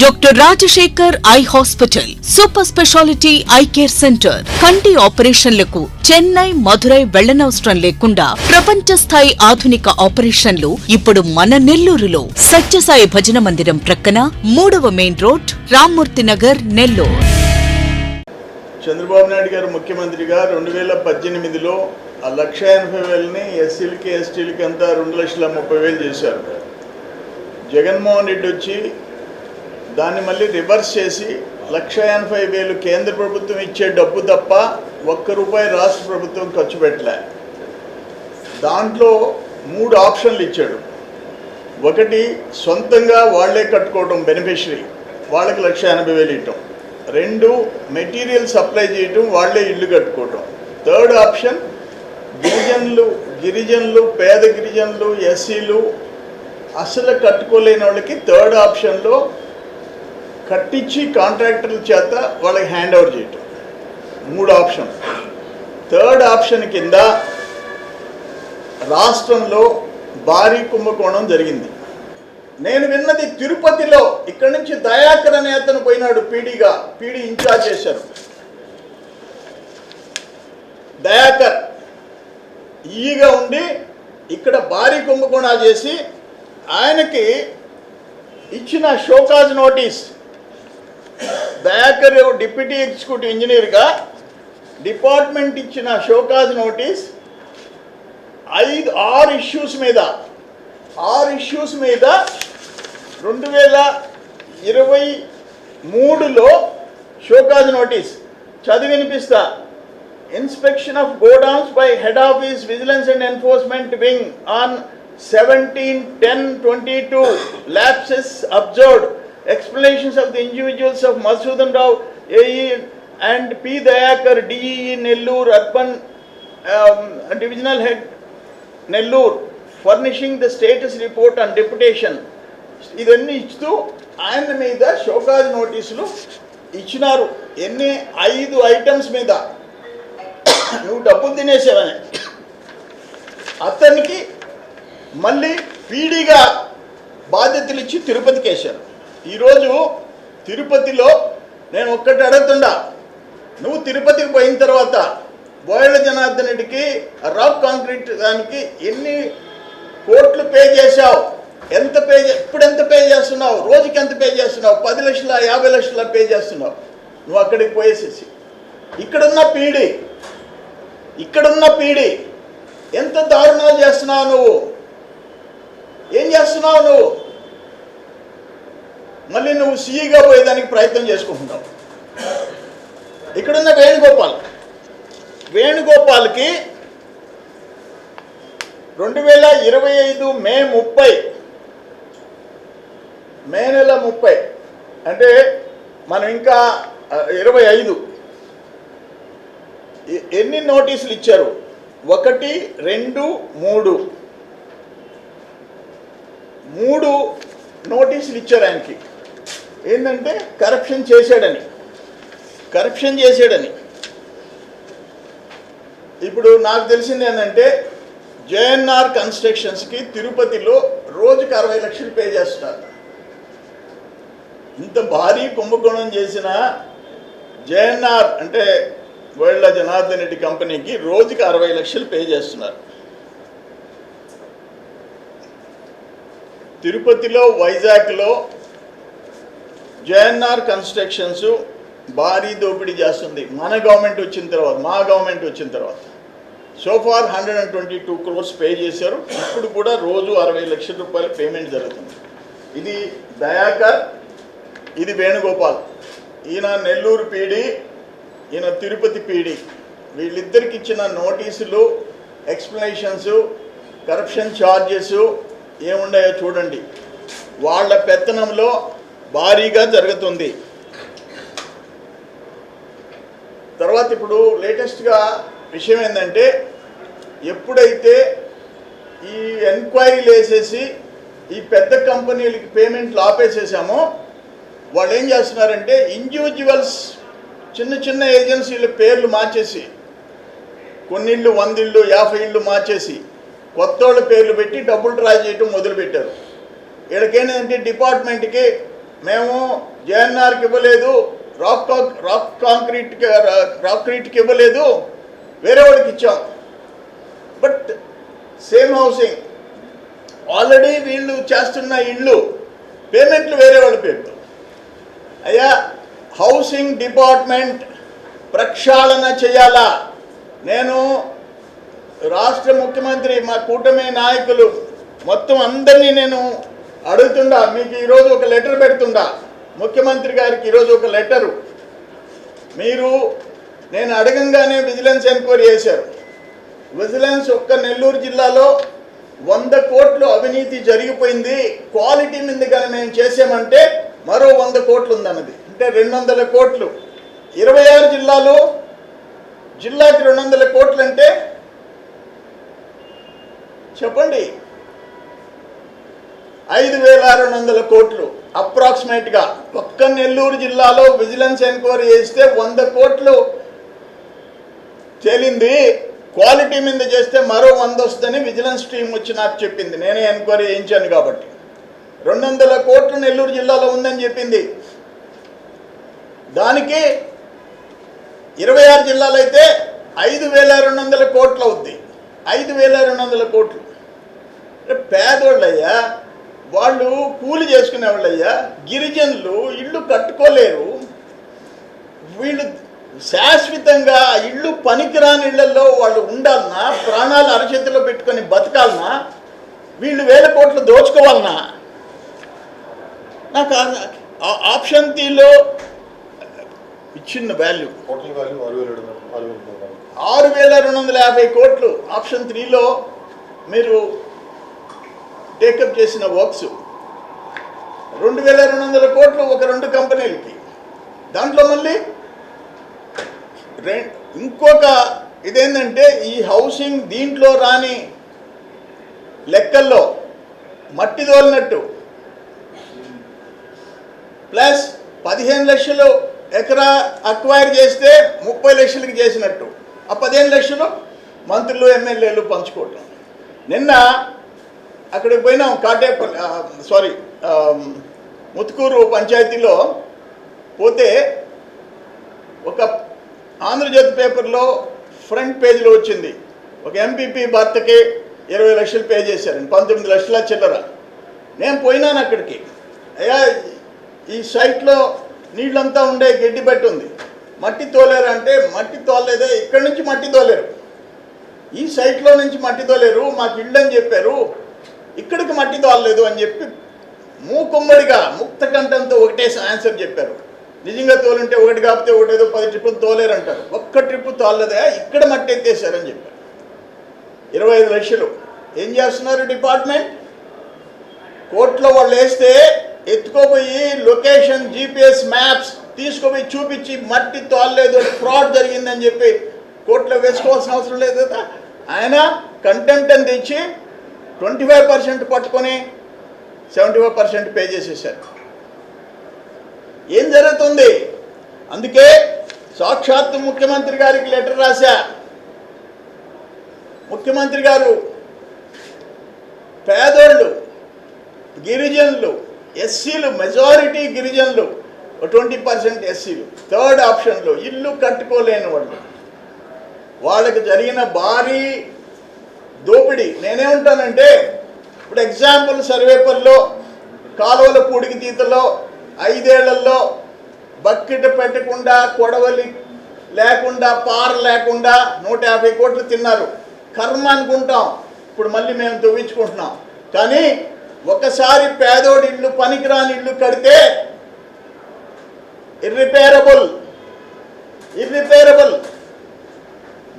Doctor Rajasekhar eye hospital super speciality eye care centre కంటి ఆపరేషన్లకు చెన్నై మధురై వెళ్ళనవసరం లేకుండా ప్రపంచ స్థాయి ఆధునిక ఆపరేషన్లు ఇప్పుడు మన నెల్లూరులో సత్యసాయి భజన మందిరం ప్రక్కన మూడవ మెయిన్ రోడ్ రామ్మూర్తి నగర్ నెల్లూరు చంద్రబాబు నాయుడు గారు ముఖ్యమంత్రిగా రెండు వేల పద్దెనిమిదిలో ఆ లక్ష ఎనభై వేలని ఎస్సీలకి ఎస్టీలకి అంతా రెండు లక్షల ముప్పై వేలు చేశారు. జగన్మోహన్ రెడ్డి వచ్చి దాన్ని మళ్ళీ రివర్స్ చేసి లక్ష ఎనభై వేలు కేంద్ర ప్రభుత్వం ఇచ్చే డబ్బు తప్ప ఒక్క రూపాయి రాష్ట్ర ప్రభుత్వం ఖర్చు పెట్టలే. దాంట్లో మూడు ఆప్షన్లు ఇచ్చాడు. ఒకటి సొంతంగా వాళ్ళే కట్టుకోవడం బెనిఫిషరీ వాళ్ళకి లక్ష ఎనభై వేలు ఇవ్వటం. రెండు మెటీరియల్ సప్లై చేయటం వాళ్ళే ఇల్లు కట్టుకోవటం. థర్డ్ ఆప్షన్ గిరిజనులు గిరిజనులు పేద గిరిజనులు ఎస్సీలు అసలు కట్టుకోలేని వాళ్ళకి థర్డ్ ఆప్షన్లో కట్టించి కాంట్రాక్టర్ల చేత వాళ్ళకి హ్యాండ్ ఓవర్ చేయటం. మూడు ఆప్షన్ థర్డ్ ఆప్షన్ కింద రాష్ట్రంలో భారీ కుంభకోణం జరిగింది. నేను విన్నది తిరుపతిలో ఇక్కడి నుంచి దయాకర్ అనే అతను పోయినాడు పీడీగా పీడీ ఇన్ఛార్జ్ చేశారు. దయాకర్ ఈగా ఉండి ఇక్కడ భారీ కుంభకోణాలు చేసి ఆయనకి ఇచ్చిన show cause notice Dayakar deputy executive ఇంజనీర్గా డిపార్ట్మెంట్ ఇచ్చిన షోకాజ్ నోటీస్. ఐదు ఆరు ఇష్యూస్ మీద ఆరు ఇష్యూస్ మీద రెండు వేల ఇరవై మూడులో షోకాజ్ నోటీస్. చదివి వినిపిస్తా. Inspection of godowns by head office vigilance and enforcement wing on seventeen ten twenty two lapses observed. Explanations of the individuals of Madhusudan Rao AE and P Dayakar DE Nellore urban divisional head Nellore furnishing the status report and deputation ఇవన్నీ ఇస్తూ ఆయన మీద show cause నోటీసులు ఇచ్చినారు. ఎన్ని? ఐదు items మీద. నువ్వు డబ్బులు తినేసావని. అతనికి మళ్ళీ పీడిగా బాధ్యతలు ఇచ్చి తిరుపతికి వేశారు ఈరోజు తిరుపతిలో నేను ఒక్కటి అడుగుతుండా. నువ్వు తిరుపతికి పోయిన తర్వాత బోయల జనార్దన్ రెడ్డికి రాక్ కాంక్రీట్ దానికి ఎన్ని కోట్లు పే చేశావు? ఎంత పే ఇప్పుడు ఎంత పే చేస్తున్నావు? రోజుకి ఎంత పే చేస్తున్నావు? పది లక్షల యాభై లక్షల పే చేస్తున్నావు. నువ్వు అక్కడికి పోయేసేసి. ఇక్కడున్న పీడి ఇక్కడున్న పీడి ఎంత దారుణాలు చేస్తున్నావు నువ్వు? ఏం చేస్తున్నావు నువ్వు? మళ్ళీ నువ్వు సీఈగా పోయేదానికి ప్రయత్నం చేసుకుంటున్నావు. ఇక్కడున్న వేణుగోపాల్. వేణుగోపాల్కి రెండు వేల ఇరవై ఐదు మే ముప్పై మే నెల ముప్పై అంటే మనం ఇంకా ఇరవై ఐదు. ఎన్ని నోటీసులు ఇచ్చారు? ఒకటి రెండు మూడు. మూడు నోటీసులు ఇచ్చారు ఆయనకి. ఏంటంటే కరప్షన్ చేశాడని. కరప్షన్ చేశాడని. ఇప్పుడు నాకు తెలిసింది ఏంటంటే జేఎన్ఆర్ కన్స్ట్రక్షన్స్కి తిరుపతిలో రోజుకి అరవై లక్షలు పే చేస్తున్నారు ఇంత భారీ కుంభకోణం చేసిన జేఎన్ఆర్ అంటే వేళ్ళ జనార్దన్ రెడ్డి కంపెనీకి రోజుకి అరవై లక్షలు పే చేస్తున్నారు. తిరుపతిలో వైజాగ్లో జేఎన్ఆర్ కన్స్ట్రక్షన్స్ భారీ దోపిడీ చేస్తుంది. మన గవర్నమెంట్ వచ్చిన తర్వాత మా గవర్నమెంట్ వచ్చిన తర్వాత. So far hundred and twenty two crores pay చేశారు. ఇప్పుడు కూడా రోజు అరవై లక్షల రూపాయల పేమెంట్ జరుగుతుంది. ఇది దయాకర్ ఇది వేణుగోపాల్. ఈయన నెల్లూరు పీడి ఈయన తిరుపతి పీడి. వీళ్ళిద్దరికి ఇచ్చిన నోటీసులు ఎక్స్ప్లెనేషన్స్ కరప్షన్ ఛార్జెస్ ఏమున్నాయో చూడండి. వాళ్ళ పెత్తనంలో భారీగా జరుగుతుంది. తర్వాత ఇప్పుడు లేటెస్ట్గా విషయం ఏంటంటే ఎప్పుడైతే ఈ ఎంక్వైరీలు వేసేసి ఈ పెద్ద కంపెనీలకి పేమెంట్లు ఆపేసేసామో వాళ్ళు ఏం చేస్తున్నారంటే ఇండివిజువల్స్ చిన్న చిన్న ఏజెన్సీల పేర్లు మార్చేసి కొన్ని వందిళ్ళు వంద యాభై ఇళ్ళు మార్చేసి కొత్త వాళ్ళ పేర్లు పెట్టి డబ్బులు డ్రా చేయటం మొదలుపెట్టారు. వీళ్ళకేంటంటే డిపార్ట్మెంట్కి మేము జేఎన్ఆర్కి ఇవ్వలేదు రాక్ రాక్ కాంక్రీట్ కాంక్రీట్కి ఇవ్వలేదు వేరే వాళ్ళకి ఇచ్చాం. బట్ సేమ్ హౌసింగ్ ఆల్రెడీ వీళ్ళు చేస్తున్న ఇళ్ళు పేమెంట్లు వేరే వాళ్ళ పేరు అయ్యా హౌసింగ్ డిపార్ట్మెంట్ ప్రక్షాళన చేయాలా? నేను రాష్ట్ర ముఖ్యమంత్రి మా కూటమి నాయకులు మొత్తం అందరినీ నేను అడుగుతుండా మీకు ఈరోజు ఒక లెటర్ పెడుతుండా. ముఖ్యమంత్రి గారికి ఈరోజు ఒక లెటరు. మీరు నేను అడగంగానే విజిలెన్స్ ఎంక్వైరీ చేశారు. విజిలెన్స్ ఒక్క నెల్లూరు జిల్లాలో వంద కోట్లు అవినీతి జరిగిపోయింది. క్వాలిటీ మీద కానీ మేము చేసామంటే మరో వంద కోట్లు ఉందన్నది అంటే రెండు వందల కోట్లు. ఇరవై ఆరు జిల్లాలో జిల్లాకి రెండు వందల కోట్లు అంటే చెప్పండి. ఐదు వేల రెండు వందల కోట్లు. అప్రాక్సిమేట్గా ఒక్క నెల్లూరు జిల్లాలో విజిలెన్స్ ఎంక్వైరీ చేస్తే వంద కోట్లు తేలింది. క్వాలిటీ మీద చేస్తే మరో వంద వస్తుందని విజిలెన్స్ టీం వచ్చి నాకు చెప్పింది. నేనే ఎంక్వైరీ చేయించాను కాబట్టి. రెండు వందల కోట్లు నెల్లూరు జిల్లాలో ఉందని చెప్పింది. దానికి ఇరవై ఆరు జిల్లాలు అయితే ఐదు వేల రెండు వందల కోట్లు అవుద్ది. ఐదు వేల రెండు వందల కోట్లు. పేదోళ్ళయ్యా. వాళ్ళు కూలి చేసుకునే వాళ్ళయ్యా గిరిజనులు ఇల్లు కట్టుకోలేరు. వీళ్ళు శాశ్వతంగా ఇల్లు పనికిరాని ఇళ్ళలో వాళ్ళు ఉండాలన్నా ప్రాణాలు అరచేతిలో పెట్టుకొని బతకాలన్నా వీళ్ళు వేల కోట్లు దోచుకోవాలన్నా. నాకు ఆప్షన్ తీలో ఇచ్చిన వాల్యూ. ఆరు వేల రెండు వందల యాభై కోట్లు. ఆప్షన్ త్రీలో మీరు టేకప్ చేసిన వర్క్స్. రెండు వేల రెండు వందల కోట్లు ఒక రెండు కంపెనీలకి. దాంట్లో మళ్ళీ రె ఇంకొక ఇదేంటంటే ఈ హౌసింగ్ దీంట్లో రాని లెక్కల్లో మట్టి తోలినట్టు. ప్లస్ పదిహేను లక్షలు ఎకరా అక్వైర్ చేస్తే ముప్పై లక్షలకి చేసినట్టు. ఆ పదిహేను లక్షలు మంత్రులు ఎమ్మెల్యేలు పంచుకోవటం. నిన్న అక్కడికి పోయినాం కాటేపల్లి సారీ ముత్కూరు పంచాయతీలో పోతే ఒక ఆంధ్రజ్యోతి పేపర్లో ఫ్రంట్ పేజీలో వచ్చింది. ఒక ఎంపీపీ భర్తకి ఇరవై లక్షలు పే చేశారని పంతొమ్మిది లక్షల చిల్లర. నేను పోయినాను అక్కడికి. అయ్యా ఈ సైట్లో నీళ్ళంతా ఉండే గడ్డి బట్టి ఉంది. మట్టి తోలేరు అంటే మట్టి తోలేదే ఇక్కడి నుంచి మట్టి తోలేరు. ఈ సైట్లో నుంచి మట్టి తోలేరు మాకు ఇల్లు అని చెప్పారు. ఇక్కడికి మట్టి తోలలేదు అని చెప్పి మూకుమ్మడిగా ముక్త కంఠంతో ఒకటే ఆన్సర్ చెప్పారు. నిజంగా తోలుంటే ఒకటి కాకపోతే ఒకటి ఏదో పది ట్రిప్పులు తోలేరు అంటారు ఒక్క ట్రిప్పు తోలలేదా? ఇక్కడ మట్టి ఎత్తేసారని చెప్పారు. ఇరవై ఐదు లక్షలు. ఏం చేస్తున్నారు డిపార్ట్మెంట్? కోర్టులో వాళ్ళు వేస్తే ఎత్తుకోపోయి లొకేషన్ జీపీఎస్ మ్యాప్స్ తీసుకుపోయి చూపించి మట్టి తోలలేదు ఫ్రాడ్ జరిగిందని చెప్పి కోర్టులో వేసుకోవాల్సిన అవసరం లేదు కదా? ఆయన కంటెంట్ అని తెచ్చి ట్వంటీ ఫైవ్ పర్సెంట్ పట్టుకొని సెవెంటీ ఫైవ్ పర్సెంట్ పే చేసేసారు ఏం జరుగుతుంది? అందుకే సాక్షాత్తు ముఖ్యమంత్రి గారికి లెటర్ రాశా. ముఖ్యమంత్రి గారు పేదోళ్ళు గిరిజనులు ఎస్సీలు మెజారిటీ గిరిజనులు ట్వంటీ పర్సెంట్ ఎస్సీలు థర్డ్ ఆప్షన్లో ఇల్లు కట్టుకోలేని వాళ్ళు. వాళ్ళకి జరిగిన భారీ దోపిడీ. నేనే ఉంటానంటే ఇప్పుడు ఎగ్జాంపుల్ సర్వేపల్లో కాలువల పూడికి తీతలో ఐదేళ్ళలో బకెట్ పెట్టకుండా కొడవలి లేకుండా పార లేకుండా నూట యాభై కోట్లు తిన్నారు. కర్మ అనుకుంటాం. ఇప్పుడు మళ్ళీ మేము తవ్వించుకుంటున్నాం. కానీ ఒకసారి పేదోడి ఇల్లు పనికిరాని ఇల్లు కడితే ఇర్రిపేరబుల్ ఇర్రిపేరబుల్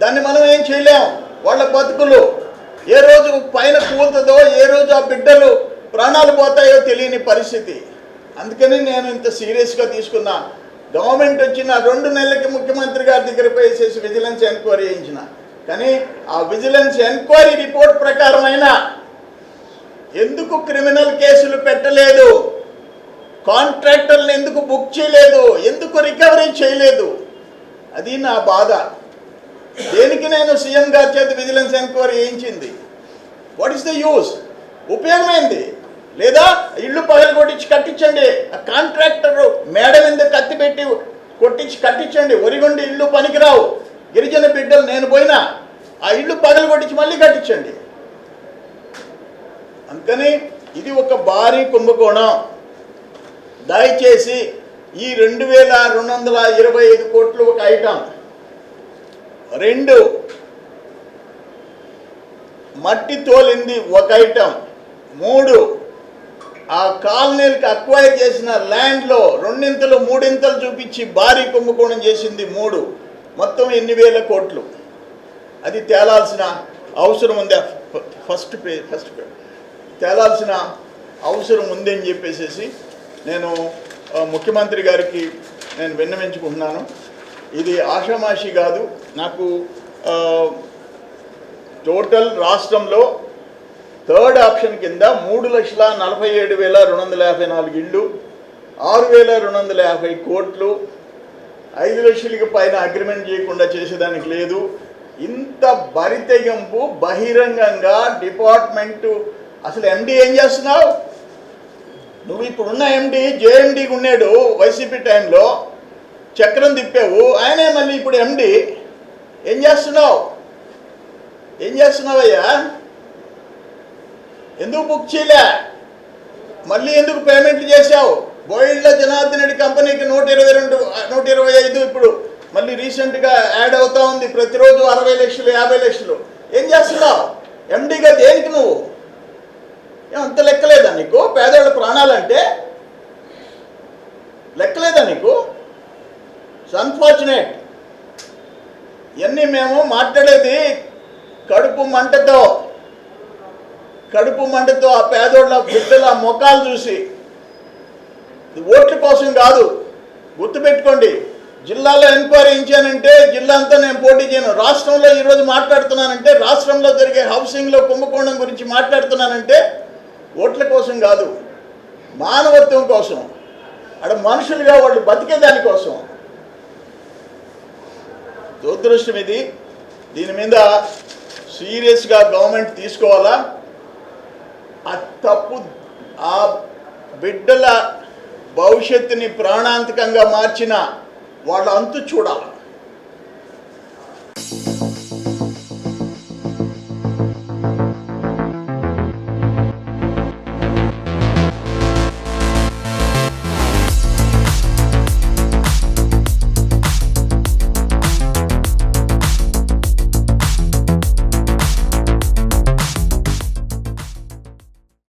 దాన్ని మనం ఏం చేయలేం? వాళ్ళ బతుకులు. ఏ రోజు పైన కూలుతుందో ఏ రోజు ఆ బిడ్డలు ప్రాణాలు పోతాయో తెలియని పరిస్థితి. అందుకని నేను ఇంత సీరియస్గా తీసుకున్నా. గవర్నమెంట్ వచ్చిన రెండు నెలలకి ముఖ్యమంత్రి గారి దగ్గర పోయేసేసి విజిలెన్స్ ఎంక్వైరీ చేయించిన. కానీ ఆ విజిలెన్స్ ఎంక్వైరీ రిపోర్ట్ ప్రకారమైన ఎందుకు క్రిమినల్ కేసులు పెట్టలేదు? కాంట్రాక్టర్ని ఎందుకు బుక్ చేయలేదు? ఎందుకు రికవరీ చేయలేదు? అది నా బాధ. దేనికి నేను సీఎం గారి చేతి విజిలెన్స్ ఎంక్వైరీ చేయించింది వాట్ ఈస్ ద యూస్ ఉపయోగమైంది లేదా ఇల్లు పగలు కొట్టించి కట్టించండి. ఆ కాంట్రాక్టర్ మేడ మీద కత్తి పెట్టి కొట్టించి కట్టించండి. ఒరిగొండి ఇల్లు పనికిరావు. గిరిజన బిడ్డలు నేను పోయినా ఆ ఇల్లు పగలు కొట్టించి మళ్ళీ కట్టించండి. అందుకని ఇది ఒక భారీ కుంభకోణం. దయచేసి ఈ రెండు వేల రెండు వందల ఇరవై ఐదు కోట్లు ఒక ఐటమ్ రెండు. మట్టి తోలింది ఒక ఐటమ్ మూడు. ఆ కాలనీలకు అక్వైర్ చేసిన ల్యాండ్లో రెండింతలు మూడింతలు చూపించి భారీ కుంభకోణం చేసింది మూడు. మొత్తం ఎన్ని వేల కోట్లు? అది తేలాల్సిన అవసరం ఉంది. First pay first pay. తేలాల్సిన అవసరం ఉంది అని చెప్పేసి నేను ముఖ్యమంత్రి గారికి నేను విన్నవించుకుంటున్నాను. ఇది ఆషామాషి కాదు. నాకు టోటల్ రాష్ట్రంలో థర్డ్ ఆప్షన్ కింద మూడు లక్షల నలభై ఏడు వేల రెండు వందల యాభై నాలుగు ఇళ్ళు ఆరు వేల రెండు వందల యాభై కోట్లు ఐదు లక్షలకి పైన అగ్రిమెంట్ చేయకుండా చేసేదానికి లేదు. ఇంత బరితెగింపు బహిరంగంగా డిపార్ట్మెంటు. అసలు ఎండీ ఏం చేస్తున్నావు? నువ్వు ఇప్పుడున్న ఎండీ జేఎండీకి ఉన్నాడు వైసీపీ టైంలో చక్రం తిప్పావు. ఆయనే మళ్ళీ ఇప్పుడు ఎండి ఏం చేస్తున్నావు? ఏం చేస్తున్నావయ్యా? ఎందుకు బుక్ చేయలే? మళ్ళీ ఎందుకు పేమెంట్లు చేశావు? బోయిల్డ్ జనార్దన్ రెడ్డి కంపెనీకి నూట ఇరవై రెండు నూట ఇరవై ఐదు ఇప్పుడు. మళ్ళీ రీసెంట్గా యాడ్ అవుతా ఉంది. ప్రతిరోజు అరవై లక్షలు యాభై లక్షలు. ఏం చేస్తున్నావు? ఎండీగా దేనికి నువ్వు? ఏం అంత లెక్కలేదా నీకు? పేదవాళ్ళ ప్రాణాలంటే? లెక్కలేదా నీకు? అన్ఫార్చునేట్ ఇవన్నీ మేము మాట్లాడేది కడుపు మంటతో కడుపు మంటతో ఆ పేదోళ్ళ బిడ్డల ముఖాలు చూసి. ఓట్ల కోసం కాదు గుర్తుపెట్టుకోండి. జిల్లాలో ఎంక్వైరీ ఇచ్చానంటే జిల్లా అంతా నేను పోటీ చేయను. రాష్ట్రంలో ఈరోజు మాట్లాడుతున్నానంటే రాష్ట్రంలో జరిగే హౌసింగ్లో కుంభకోణం గురించి మాట్లాడుతున్నానంటే ఓట్ల కోసం కాదు మానవత్వం కోసం. అక్కడ మనుషులుగా వాళ్ళు బతికే దానికోసం దురదృష్టం ఇది. దీని మీద సీరియస్గా గవర్నమెంట్ తీసుకోవాలా? ఆ తప్పు ఆ బిడ్డల భవిష్యత్తుని ప్రాణాంతకంగా మార్చిన వాళ్ళ అంతు చూడాలి?